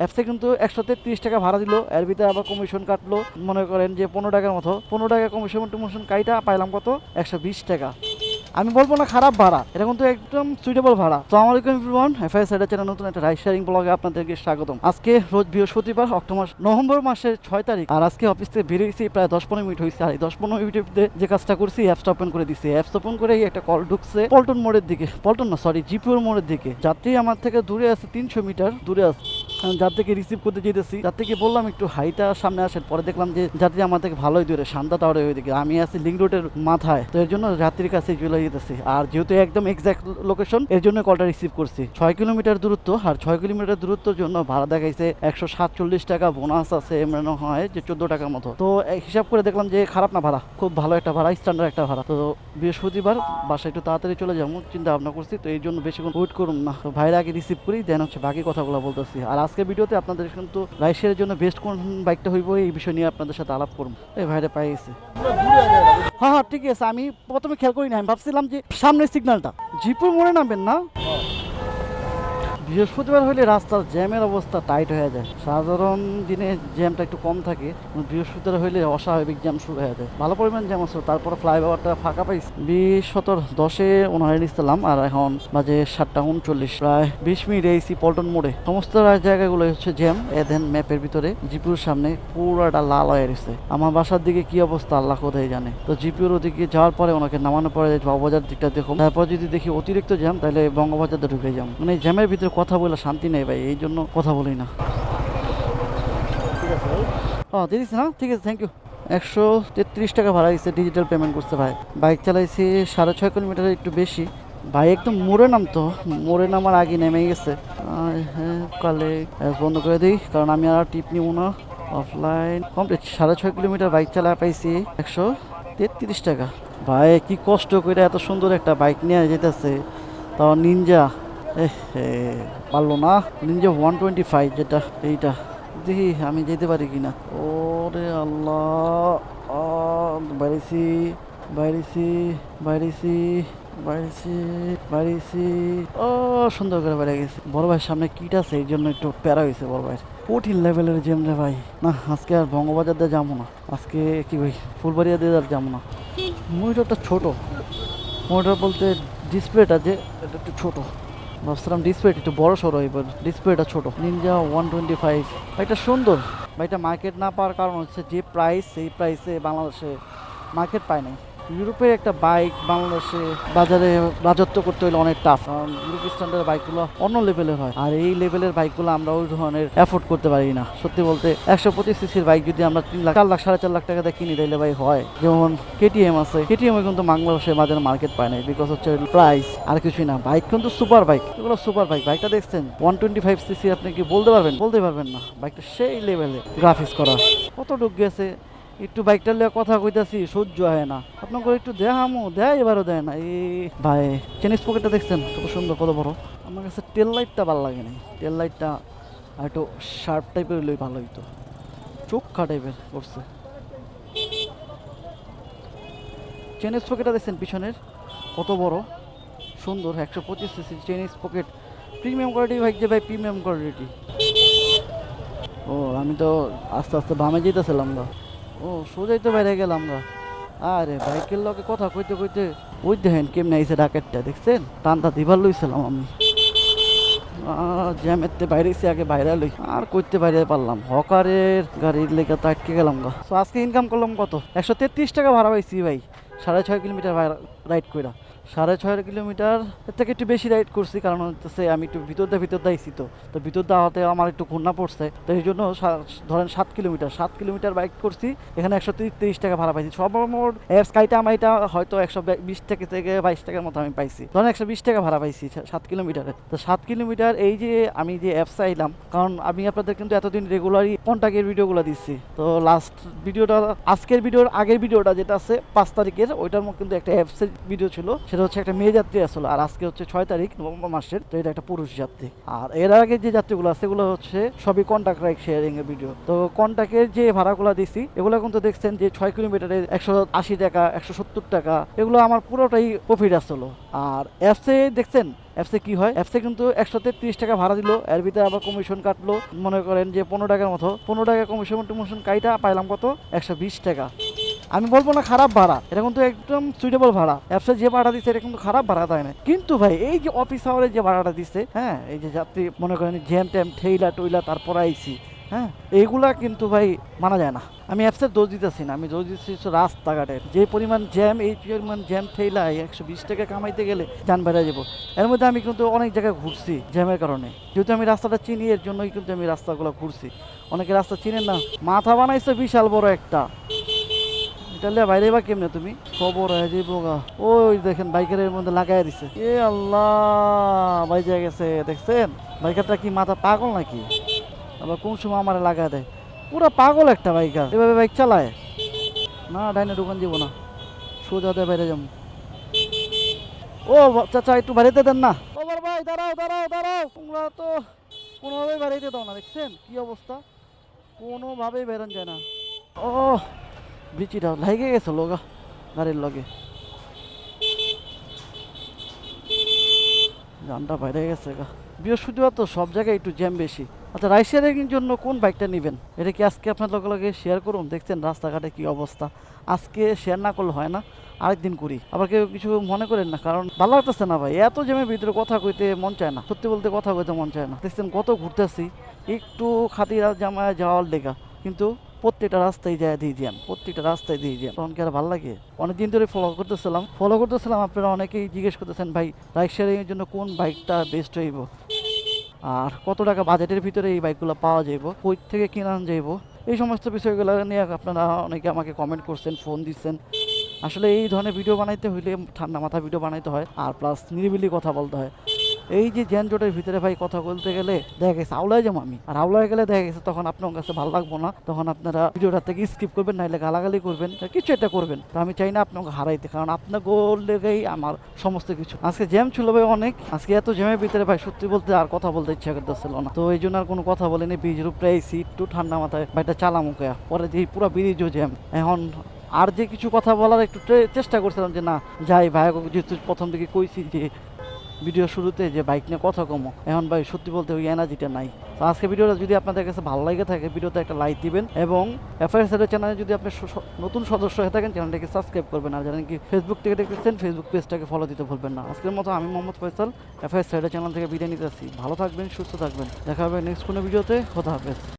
অ্যাপসে কিন্তু একশো তেত্রিশ টাকা ভাড়া দিল। এর ভিতরে আবার কমিশন কাটলো। মনে করেন যে পনেরো টাকার মতো। পনেরো টাকা কমিশন টমিশন কাইটা পাইলাম কত? একশো বিশ টাকা। আমি বলব না খারাপ ভাড়া। এটা কিন্তু একদম সুইটেবল ভাড়া। তো আমার এভরিওয়ান এফআই সাইডের চ্যানেল নতুন একটা রাইড শেয়ারিং ব্লগে আপনাদেরকে স্বাগতম। আজকে রোজ বৃহস্পতিবার, অক্টোবর, নভেম্বর মাসের ছয় তারিখ। আর আজকে অফিস থেকে বেরিয়েছি প্রায় দশ পনেরো মিনিট হয়েছে আর এই দশ পনেরো মধ্যে যে কাজটা করছি অ্যাপসটা ওপেন করে দিছি। অ্যাপস ওপেন করে একটা কল ঢুকছে পল্টন মোড়ের দিকে। পল্টন না সরি জিপুর মোড়ের দিকে। যাত্রী আমার থেকে দূরে আছে তিনশো মিটার। দূরে আছে। আমি থেকে রিসিভ করতে যেতেছি যার থেকে বললাম একটু হাইটা সামনে আসেন, পরে দেখলাম যে যাত্রী আমার থেকে ভালোই দূরে শান্তা টাওয়ারের ওইদিকে। আমি আছি লিঙ্ক রোডের মাথায়। তো এর জন্য যাত্রীর কাছে চলে যেতেছি। আর যেহেতু একদম এক্সাক্ট লোকেশন এর জন্য কলটা রিসিভ করছি। ছয় কিলোমিটার দূরত্ব, আর ছয় কিলোমিটার দূরত্বের জন্য ভাড়া দেখাইছে একশো সাতচল্লিশ টাকা বোনাস আছে মনে হয় যে চোদ্দ টাকার মতো। তো হিসাব করে দেখলাম যে খারাপ না ভাড়া, খুব ভালো একটা ভাড়া স্ট্যান্ডার্ড একটা ভাড়া। তো বৃহস্পতিবার বাসায় একটু তাড়াতাড়ি চলে যাব, চিন্তা ভাবনা করছি, তো এই জন্য বেশিক্ষণ ওয়েট করুন না। ভাইরা আগে রিসিভ করি দেন হচ্ছে বাকি কথাগুলো বলতেছি। আর আজকে ভিডিওতে আপনাদের কিন্তু রাইসের জন্য বেস্ট কোন বাইকটা হইব, এই বিষয় নিয়ে আপনাদের সাথে আলাপ করব। এই ভাইরা পাই গেছে। হ্যাঁ হ্যাঁ ঠিক আছে। আমি প্রথমে খেয়াল করি না আমি ভাবছিলাম যে সামনের সিগন্যালটা জিপুর মোড়ে নামবেন না? বৃহস্পতিবার হলে রাস্তার জ্যামের অবস্থা টাইট হয়ে যায়। সাধারণ দিনে জ্যামটা একটু কম থাকে বৃহস্পতিবার হলে অস্বাভাবিক জ্যাম শুরু হয়ে যায়। ভালো পরিমাণ জ্যাম আছে, তারপর ফ্লাইওভারটা ফাঁকা পাইছি। বিশ সতর দশে ওনারে নিচ্ছিলাম আর এখন বাজে সাতটা উনচল্লিশ। প্রায় বিশ মিনিট এসি পল্টন মোড়ে। সমস্ত জায়গাগুলো হচ্ছে জ্যাম, এদেন ম্যাপের ভিতরে। জিপুর সামনে পুরোটা লাল হয়ে গেছে আমার বাসার দিকে কি অবস্থা, আল্লাহ কোথায় জানে। তো জিপিওর ওদিকে যাওয়ার পরে ওনাকে নামানোর পরে বাবুবাজার দিকটা দেখুন। তারপর যদি দেখি অতিরিক্ত জ্যাম, তাহলে বঙ্গবাজারটা ঢুকে যাম মানে জ্যামের ভিতরে কথা বলে শান্তি নেই ভাই এই জন্য কথা বলি না। ও না ঠিক আছে থ্যাংক ইউ একশো তেত্রিশ টাকা ভাড়া দিচ্ছে ডিজিটাল পেমেন্ট করতে ভাই। বাইক চালাইছি সাড়ে ছয় কিলোমিটার একটু বেশি। ভাই একদম মোড়ে নামতো মোড়ে নামার আগে নেমে গেছে। কালে বন্ধ করে দিই কারণ আমি আর টিপ নিব না। অফলাইন কমপ্লিট সাড়ে ছয় কিলোমিটার বাইক চালা পাইছি একশো তেত্রিশ টাকা। ভাই কি কষ্ট করে এত সুন্দর একটা বাইক নিয়ে যেতেছে তাও নিনজা পারল না। নিনজা ওয়ান টোয়েন্টি ফাইভ যেটা, এইটা। দেখি আমি যেতে পারি কি কিনা। ওরে আল্লাহ বাইরেছি বাইরেছি বাইরেছি বাইরেছি বাইরেছি। ও, সুন্দর করে বেড়ে গেছে। বড় ভাইয়ের সামনে কিট আছে, এই জন্য একটু প্যারা হয়েছে বড় ভাইয়ের। কঠিন লেভেলের জেম রে ভাই। না, আজকে আর বঙ্গবাজার দিয়ে যাব না। আজকে কি ভাই, ফুলবাড়িয়া দিয়ে আর যাব না। মনিটরটা ছোট। মনিটর বলতে ডিসপ্লেটা যে, এটা একটু ছোট। ভাবছিলাম ডিসপ্লে একটু বড় সড়ো এবার ডিসপ্লেটা ছোট। নিনজা ওয়ান টোয়েন্টি ফাইভ এটা সুন্দর। বা এটা মার্কেট না পাওয়ার কারণ হচ্ছে যে প্রাইস সেই প্রাইসে বাংলাদেশে মার্কেট পায় নাই। ইউরোপের একটা বাইক বাংলাদেশে বাজারে রাজত্ব করতে হলে অনেক টাফ কারণ ইউরোপ স্ট্যান্ডার্ড বাইকগুলো অন্য লেভেলের হয়। আর এই লেভেলের বাইকগুলো আমরা ওই ধরনের অ্যাফোর্ড করতে পারি না। সত্যি বলতে, একশো পঁচিশ সিসির বাইক যদি আমরা তিন লাখ, চার লাখ, সাড়ে চার লাখ টাকা দিয়ে কিনি, তাইলে ভাই হয়। যেমন কেটিএম আছে। কেটিএম কিন্তু বাংলাদেশে বাজারে মার্কেট পায় নাই বিকজ হচ্ছে প্রাইস আর কিছুই না। বাইক কিন্তু সুপার বাইক এগুলো সুপার বাইক বাইকটা দেখছেন? ওয়ান টোয়েন্টি ফাইভ সিসি আপনি কি বলতে পারবেন? বলতে পারবেন না। বাইকটা সেই লেভেলে গ্রাফিক্স করা। কত ডুব গেছে? একটু বাইকটা লিয়ে কথা কইতাছি, সহ্য হয় না। আপনাকে একটু দেখামো দেয় এবারও দেয় না। এই ভাই, চেনিস পকেটটা দেখছেন? কত সুন্দর, কত বড়। আমার কাছে টেল লাইটটা ভালো লাগে না টেল লাইটটা একটু শার্প টাইপের হলেই ভালো হইতো। চোখা টাইপের করছে। চেনিস পকেটটা দেখছেন পিছনের? কত বড়? সুন্দর, একশো পঁচিশ সিসি চেনিস পকেট। প্রিমিয়াম কোয়ালিটি ভাই, যে ভাই প্রিমিয়াম কোয়ালিটি ও, আমি তো আস্তে আস্তে বামে যেতেছিলাম গা। ও, সোজাই তো বাইরে গেলাম গা। আরে বাইকের লগে কথা কইতে কইতে ওই দেখেন কেমনে আইসে ডাকেটটা দেখছেন? টানটা দিবার লইছিলাম আমি। জ্যামেরতে বাইরেছি, আগে বাইরে লই। আর কইতে বাইরে পারলাম হকারের গাড়ির লেগে তো গেলাম গা। তো আজকে ইনকাম করলাম কত? একশো তেত্রিশ টাকা ভাড়া পাইছি ভাই। সাড়ে ছয় কিলোমিটার রাইড কইরা। সাড়ে ছয় কিলোমিটার। এর থেকে একটু বেশি রাইড করছি, কারণ হচ্ছে আমি একটু ভিতর দিয়ে ভিতর দাইছি তো। তো ভিতর দেওয়াতে আমার একটু ঘূর্ণা পড়ছে। তো এই জন্য ধরেন সাত কিলোমিটার সাত কিলোমিটার বাইক করছি। এখানে একশো তিরিশ টাকা ভাড়া পাইছি। সর্বমোট এর স্কাইটা আমার এটা হয়তো একশো বিশ টাকা থেকে বাইশ টাকার মতো আমি পাইছি। ধরেন একশো বিশ টাকা ভাড়া পাইছি সাত কিলোমিটারে তো সাত কিলোমিটার এই যে আমি যে অ্যাপস আইলাম, কারণ আমি আপনাদের কিন্তু এতদিন রেগুলারই কন্টাক্টের ভিডিওগুলো দিচ্ছি। তো লাস্ট ভিডিওটা আজকের ভিডিওর আগের ভিডিওটা যেটা আছে, পাঁচ তারিখের, ওইটার কিন্তু একটা অ্যাপসের ভিডিও ছিল। সেটা হচ্ছে একটা মেয়ে যাত্রী আসলো, আর আজকে হচ্ছে ছয় তারিখ, নভেম্বর মাসের, তো এটা একটা পুরুষ যাত্রী। আর এর আগে যে যাত্রীগুলো আছে সেগুলো হচ্ছে সবই কন্টাক্ট রাইড শেয়ারিং এর ভিডিও তো কন্টাক্টের যে ভাড়াগুলো দিছি, এগুলো কিন্তু দেখছেন যে ছয় কিলোমিটারে একশো আশি টাকা, একশো সত্তর টাকা, এগুলো আমার পুরোটাই প্রফিট আসলো। আর অ্যাপসে দেখছেন? অ্যাপসে কি হয়? অ্যাপসে কিন্তু একশো তেত্রিশ টাকা ভাড়া দিল, এর ভিতরে আবার কমিশন কাটলো। মনে করেন যে পনেরো টাকার মতো, পনেরো টাকা কমিশন টমিশন কাইটা পাইলাম কত? একশো বিশ টাকা। আমি বলব না খারাপ ভাড়া, এটা কিন্তু একদম সুইটেবল ভাড়া। অ্যাপসে যে ভাড়া দিচ্ছে এটা কিন্তু খারাপ ভাড়া দেয় না। কিন্তু ভাই, এই যে অফিস আওয়ারে যে ভাড়াটা দিচ্ছে হ্যাঁ এই যে যাত্রী, মনে করেন জ্যাম ট্যাম ঠেইলা টইলা তারপর আইসি হ্যাঁ এইগুলা কিন্তু ভাই মানা যায় না। আমি অ্যাপসের দোষ দিতেছি না, আমি দোষ দিচ্ছি হচ্ছে রাস্তাঘাটের যে পরিমাণ জ্যাম এই পরিমাণ জ্যাম ঠেলা একশো বিশ টাকা কামাইতে গেলে যান বেড়ে যাব। এর মধ্যে আমি কিন্তু অনেক জায়গায় ঘুরছি জ্যামের কারণে। যেহেতু আমি রাস্তাটা চিনি, এর জন্যই কিন্তু আমি রাস্তাগুলো ঘুরছি। অনেকে রাস্তা চিনেন না। মাথা বানাইছে বিশাল বড় একটা। লিয়ে বাইরে বা কেমনে তুমি? খবর হয়ে যাইব গা ওই দেখেন বাইকের মধ্যে লাগাই দিছে। এ আল্লাহ বাইজে গেছে দেখছেন? বাইকারটা কি মাথা পাগল নাকি? আবার কোন সময় আমার লাগায় দেয়? পুরো পাগল একটা বাইকার। এভাবে বাইক চালায়? না ডাইনে দোকান যাব না। সোজা দিয়ে বাইরে যাব। ও চাচা একটু বাড়িতে দেন না। বড় ভাই দাঁড়াও দাঁড়াও দাঁড়াও। তোমরা তো কোনোভাবেই বাড়িতে দাও না দেখছেন? কি অবস্থা? কোনোভাবেই বেরোন যায় না। ও বিচিটা লাগে গেছে লোগা গাড়ির লগে গানটা বাইরে গেছে গা বৃহস্পতিবার তো সব জায়গায় একটু জ্যাম বেশি আচ্ছা রাইড জন্য কোন বাইকটা নেবেন এটা কি আজকে আপনার লগে লগে শেয়ার করুন দেখছেন রাস্তাঘাটে কি অবস্থা আজকে শেয়ার না করলে হয় না আরেকদিন করি আবার কেউ কিছু মনে করেন না কারণ ভালো লাগতেছে না ভাই এত জ্যামের ভিতরে কথা কইতে মন চায় না সত্যি বলতে কথা কইতে মন চায় না দেখছেন কত ঘুরতেছি একটু খাতির জামায় যাওয়ার লেগা কিন্তু প্রত্যেকটা রাস্তায় যায়, দিয়ে জ্যাম প্রত্যেকটা রাস্তায় দিয়ে জ্যাম তখন কি আর ভালো লাগে? অনেকদিন ধরে ফলো করতেছিলাম। ফলো করতেছিলাম, আপনারা অনেকেই জিজ্ঞেস করতেছেন, ভাই রাইড শেয়ারিংয়ের জন্য কোন বাইকটা বেস্ট হইব? আর কত টাকা বাজেটের ভিতরে এই বাইকগুলো পাওয়া যাইব? কই থেকে কিনা যাইব? এই সমস্ত বিষয়গুলো নিয়ে আপনারা অনেকে আমাকে কমেন্ট করছেন ফোন দিচ্ছেন। আসলে এই ধরনের ভিডিও বানাইতে হইলে ঠান্ডা মাথা ভিডিও বানাইতে হয়, আর প্লাস নিরিবিলি কথা বলতে হয়। এই যে জ্যানজটের ভিতরে ভাই কথা বলতে গেলে দেখা গেছে আওলায় যাব আমি। আর আওলায় গেলে দেখা গেছে তখন আপনার কাছে ভালো লাগবো না। তখন আপনারা ভিডিওটা থেকে স্কিপ করবেন নাইলে গালাগালি করবেন কিছু একটা করবেন। তো আমি চাই না আপনাকে হারাইতে, কারণ আপনার গোল লেগেই আমার সমস্ত কিছু। আজকে জ্যাম ছিল ভাই অনেক। আজকে এত জ্যামের ভিতরে ভাই সত্যি বলতে আর কথা বলতে ইচ্ছা করতেছিল না। তো এই জন্য আর কোনো কথা বলিনি। ব্রিজের উপরে আইসি একটু ঠান্ডা মাথায়। বাইকটা চালামুখে পরে যে পুরো ব্রিজও জ্যাম এখন আর যে কিছু কথা বলার একটু চেষ্টা করছিলাম যে না, যাই ভাই যেহেতু প্রথম থেকে কইছি যে ভিডিও শুরুতে যে বাইক নিয়ে কথা কমো, এখন ভাই সত্যি বলতে ওই এনার্জিটা নাই। তো আজকে ভিডিওটা যদি আপনাদের কাছে ভালো লাগে থাকে, ভিডিওতে একটা লাইক দিবেন এবং এফআইএস চ্যানেলে যদি আপনি নতুন সদস্য হয়ে থাকেন, চ্যানেলটাকে সাবস্ক্রাইব করবেন। আর জানেন কি ফেসবুক থেকে দেখতেছেন ফেসবুক পেজটাকে ফলো দিতে ভুলবেন না। আজকের মতো আমি মোহাম্মদ ফয়সাল এফআইএস চ্যানেল থেকে বিদায় নিতে আসি ভালো থাকবেন, সুস্থ থাকবেন। দেখা হবে নেক্সট কোনো ভিডিওতে কথা হাফেজ।